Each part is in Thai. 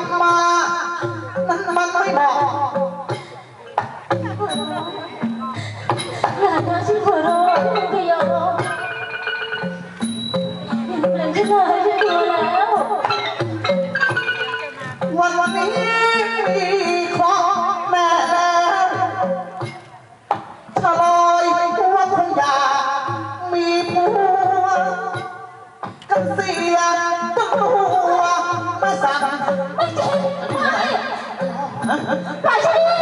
มันไม่เหมาะอย่านะฉันขอร้องพี่ก็ยอมอย่านฉันเลยฉันดูแล้ววันวันนี้มีเคราะห์แม่แล้วชะลอยตัวคงอยากมีผัวกันเสียตัว ไม่จริงไม่ปล่อยฉันดิ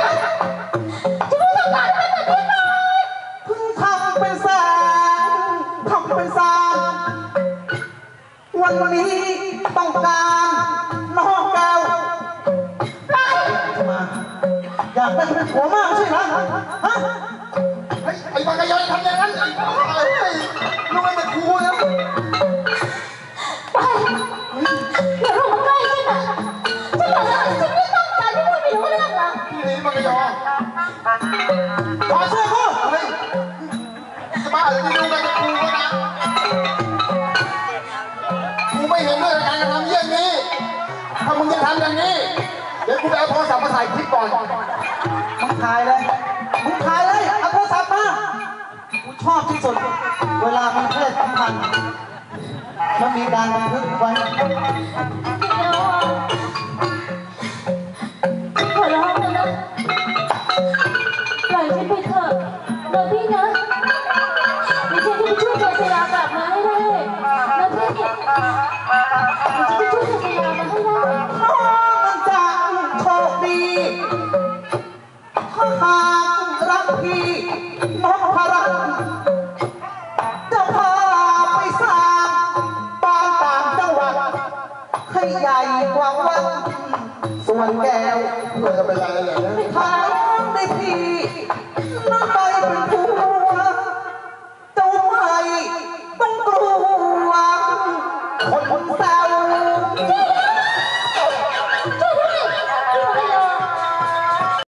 ฉันไม่ต้องการเป็นแบบนี้เลยเพิ่งทำเป็นแสนทำเป็นสามวันนี้ต้องการน้องแก้วปล่อยมาอยากได้เป็นผัวมากใช่ไหมฮะไอ้บากะยอยทำอย่างนั้นไอ้ ขอช่วยกูเฮ้ยจะบ้าหรือที่ลูกไม่เป็นครูวะนะกูไม่เห็นด้วยกับการกระทำเยี่ยงนี้ ถ้ามึงจะทำอย่างนี้ เดี๋ยวกูไปเอาโทรศัพท์มาถ่ายคลิปก่อนมึงถ่ายเลยมึงถ่ายเลยเอาโทรศัพท์มากูชอบที่สุด เวลามีเพศสัมพันธ์แล้วมีการบันทึกไว้ ฉันไปเถอะนะพี่นะเดี๋ยวฉันจะไปช่วยเจษยากลับมาให้ได้นะพี่เดี๋ยวฉันจะช่วยเจษยามาให้ได้น้องมันจะโชคดีถ้าหากรักพี่น้องพรักจะพาไปสร้างบ้านต่างจังหวัดให้ใหญ่กว่าวัดส่วนแก้วเพื่อจะเป็นอะไรเลยนะทางในพี่น้องไปเป็นผัว